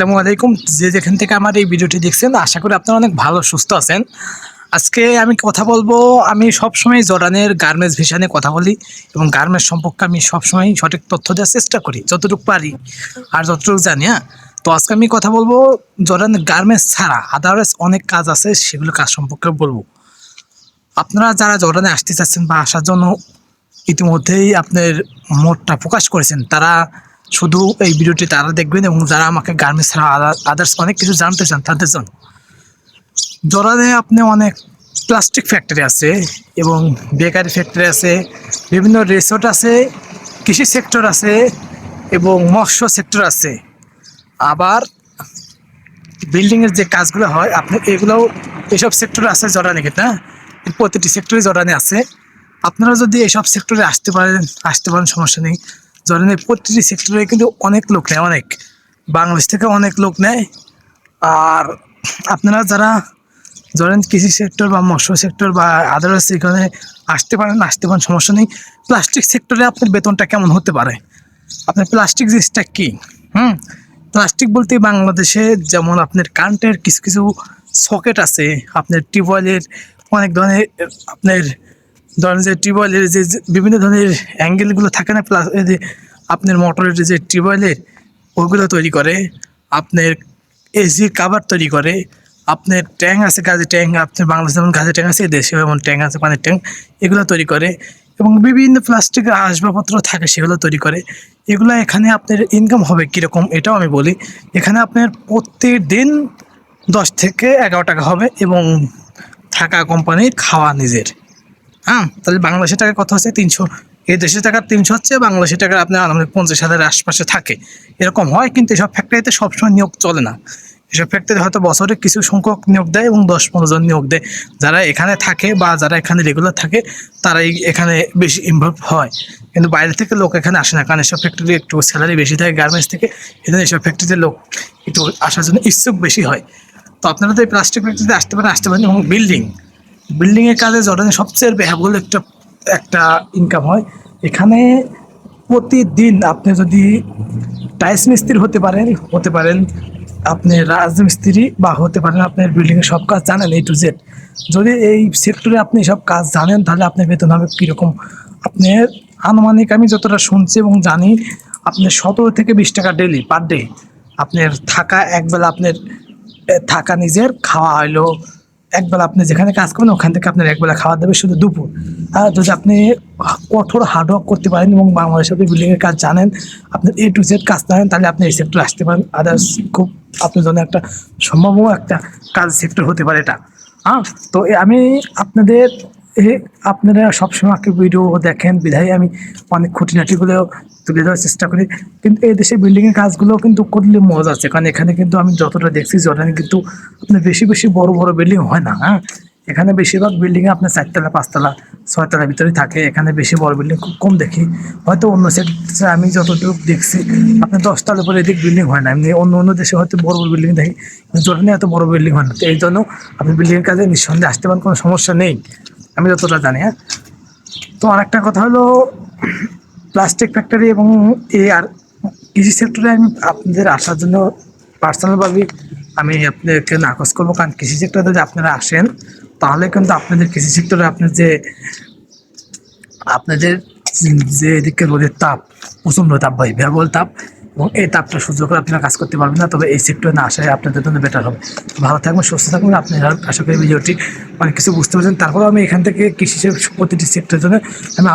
আসসালামু আলাইকুম। যে যেখান থেকে আমার এই ভিডিওটি দেখছেন, আশা করি আপনারা অনেক ভালো, সুস্থ আছেন। আজকে আমি কথা বলব, আমি সবসময় জর্ডানের গার্মেন্টস ভিসা নিয়ে কথা বলি এবং গার্মেন্টস সম্পর্কে আমি সবসময় সঠিক তথ্য দেওয়ার চেষ্টা করি, যতটুকু পারি আর যতটুকু জানি হ্যাঁ? তো আজকে আমি কথা বলব জর্ডানের গার্মেন্টস ছাড়া আদারওয়াইজ অনেক কাজ আছে, সেগুলো কাজ সম্পর্কে বলব। আপনারা যারা জর্ডানে আসতে চাচ্ছেন বা আসার জন্য ইতিমধ্যেই আপনার মোটটা প্রকাশ করেছেন, তারা শুধু এই ভিডিওটি তারা দেখবেন এবং যারা আমাকে গার্মেন্টস ছাড়া আদার্স অনেক কিছু জানতে চান তাদের জন্য। জরানে আপনি অনেক প্লাস্টিক ফ্যাক্টরি আছে এবং বেকারি ফ্যাক্টরি আছে, বিভিন্ন রিসোর্ট আছে, কৃষি সেক্টর আছে এবং মৎস্য সেক্টর আছে। আবার বিল্ডিংয়ের যে কাজগুলো হয়, আপনি এগুলোও এসব সেক্টরে আছে জরানে কিন্তু হ্যাঁ? প্রতিটি সেক্টরে জরানে আছে। আপনারা যদি এইসব সেক্টরে আসতে পারেন আসতে পারেন, সমস্যা নেই। জরানের প্রতিটি সেক্টরে কিন্তু অনেক লোক নেয়, অনেক। বাংলাদেশ থেকে অনেক লোক নেয়। আর আপনারা যারা ধরেন কৃষি সেক্টর বা মৎস্য সেক্টর বা আদার্স এখানে আসতে পারেন আসতে পারেন, সমস্যা নেই। প্লাস্টিক সেক্টরে আপনার বেতনটা কেমন হতে পারে? আপনার প্লাস্টিক জিনিসটা কী? হুম? প্লাস্টিক বলতে বাংলাদেশে যেমন আপনার কারেন্টের কিছু কিছু সকেট আছে, আপনার টিউবওয়েলের অনেক ধরনের, আপনার ধরেন যে টিউবওয়েলের যে বিভিন্ন ধরনের অ্যাঙ্গেলগুলো থাকে না প্লাস এই আপনার মোটরের যে টিউবওয়েলের ওইগুলো তৈরি করে, আপনার এসি কাভার তৈরি করে, আপনার ট্যাঙ্ক আছে গাছে ট্যাঙ্ক, আপনার বাংলাদেশে যেমন গাছে ট্যাঙ্ক আছে, দেশে যেমন ট্যাঙ্ক আছে, পানির ট্যাঙ্ক, এগুলো তৈরি করে এবং বিভিন্ন প্লাস্টিকের আসবাবপত্র থাকে, সেগুলো তৈরি করে। এগুলো এখানে আপনার ইনকাম হবে কীরকম, এটাও আমি বলি। এখানে আপনার প্রত্যেক দিন দশ থেকে এগারো টাকা হবে এবং থাকা কোম্পানির খাওয়া নিজের। হ্যাঁ তাহলে বাংলাদেশের টাকা কত হচ্ছে তিনশো এই দেশে টাকার তিনশো হচ্ছে বাংলাদেশের টাকা আপনার আনুমানিক পঞ্চাশ হাজারের আশপাশে থাকে। এরকম হয়, কিন্তু এসব ফ্যাক্টরিতে সবসময় নিয়োগ চলে না। এসব ফ্যাক্টরি হয়তো বছরে কিছু সংখ্যক নিয়োগ দেয় এবং দশ পনেরো জন নিয়োগ দেয়। যারা এখানে থাকে বা যারা এখানে রেগুলার থাকে, তারাই এখানে বেশি ইনভলভ হয়। কিন্তু বাইরে থেকে লোক এখানে আসে না, কারণ এসব ফ্যাক্টরি একটু স্যালারি বেশি থাকে গার্মেন্টস থেকে, এজন্য এসব ফ্যাক্টরিতে লোক একটু আসার জন্য ইচ্ছুক বেশি হয়। তো আপনারা তো এই প্লাস্টিক ফ্যাক্টরিতে আসতে পারেন আসতে পারেন এবং বিল্ডিং বিল্ডিংয়ের কাজে জর্ডানের সবচেয়ে ব্যয়বহুল একটা একটা ইনকাম হয়। এখানে প্রতিদিন আপনি যদি টাইস মিস্ত্রি হতে পারেন হতে পারেন আপনি রাজমিস্ত্রি বা হতে পারেন আপনার বিল্ডিংয়ের সব কাজ জানেন এই টু জেড যদি এই সেক্টরে আপনি সব কাজ জানেন, তাহলে আপনার বেতন হবে কীরকম? আপনার আনুমানিক আমি যতটা শুনছি এবং জানি আপনার সতেরো থেকে বিশ টাকা ডেলি পার ডে আপনার থাকা একবেলা আপনার থাকা নিজের, খাওয়া হইল একবেলা আপনি যেখানে কাজ করবেন, ওখান থেকে আপনার একবেলা খাওয়া দেবে শুধু দুপুর। যদি আপনি কঠোর হার্ডওয়ার্ক করতে পারেন এবং বাংলাদেশের বিল্ডিংয়ের কাজ জানেন আপনার এ টু জেড কাজ জানেন, তাহলে আপনি এই সেক্টরে আসতে পারেন। আদার্স খুব আপনার জন্য একটা সম্ভব একটা কাজ সেক্টর হতে পারে এটা। হ্যাঁ তো আমি আপনাদের আপনারা সবসময় আমাকে ভিডিও দেখেন, বিধায় আমি অনেক খুঁটিনাটিগুলো তুলে ধরার চেষ্টা করি। কিন্তু এই দেশে বিল্ডিংয়ের কাজগুলো কিন্তু করলে মজা আছে, কারণ এখানে কিন্তু আমি যতটা দেখছি জর্ডানে কিন্তু আপনার বেশি বেশি বড় বড় বিল্ডিং হয় না হ্যাঁ। এখানে বেশিরভাগ বিল্ডিংয়ে আপনার চারতলা, পাঁচতলা, ছয়তলার ভিতরেই থাকে। এখানে বেশি বড় বিল্ডিং খুব কম দেখি। হয়তো অন্য সেক্টরে আমি যতটুকু দেখছি, আপনার দশতলার উপরে এদিক বিল্ডিং হয় না। এমনি অন্য অন্য দেশে হয়তো বড় বড় বিল্ডিং দেখি, কিন্তু এত বড় বিল্ডিং হয় না। তো এই জন্য আপনি বিল্ডিংয়ের কাজে নিঃসন্দেহে আসতে পারেন, কোনো সমস্যা নেই। আমি যতটা জানি হ্যাঁ? তো আরেকটা কথা হলো প্লাস্টিক ফ্যাক্টরি এবং এ আর কৃষি সেক্টরে আমি আপনাদের আসার জন্য পার্সোনালভাবে আমি আপনাদেরকে নাকচ করব। কারণ কৃষি সেক্টরে যদি আপনারা আসেন তাহলে কিন্তু আপনাদের কৃষি সেক্টরে আপনার যে, আপনাদের যে এদিকে রোদের তাপ, প্রচণ্ড তাপ ভাই ব্যবল তাপ, এবং এই তাপটা সহ্য করে আপনারা কাজ করতে পারবেন না, তবে এই সেক্টরে না আসায় আপনাদের জন্য বেটার হবে। ভালো থাকবেন, সুস্থ থাকবেন, আপনারা আশা করি ভিডিওটি অনেক কিছু বুঝতে পারছেন। তারপরেও আমি এখান থেকে কৃষি প্রতিটি সেক্টরের জন্য আমি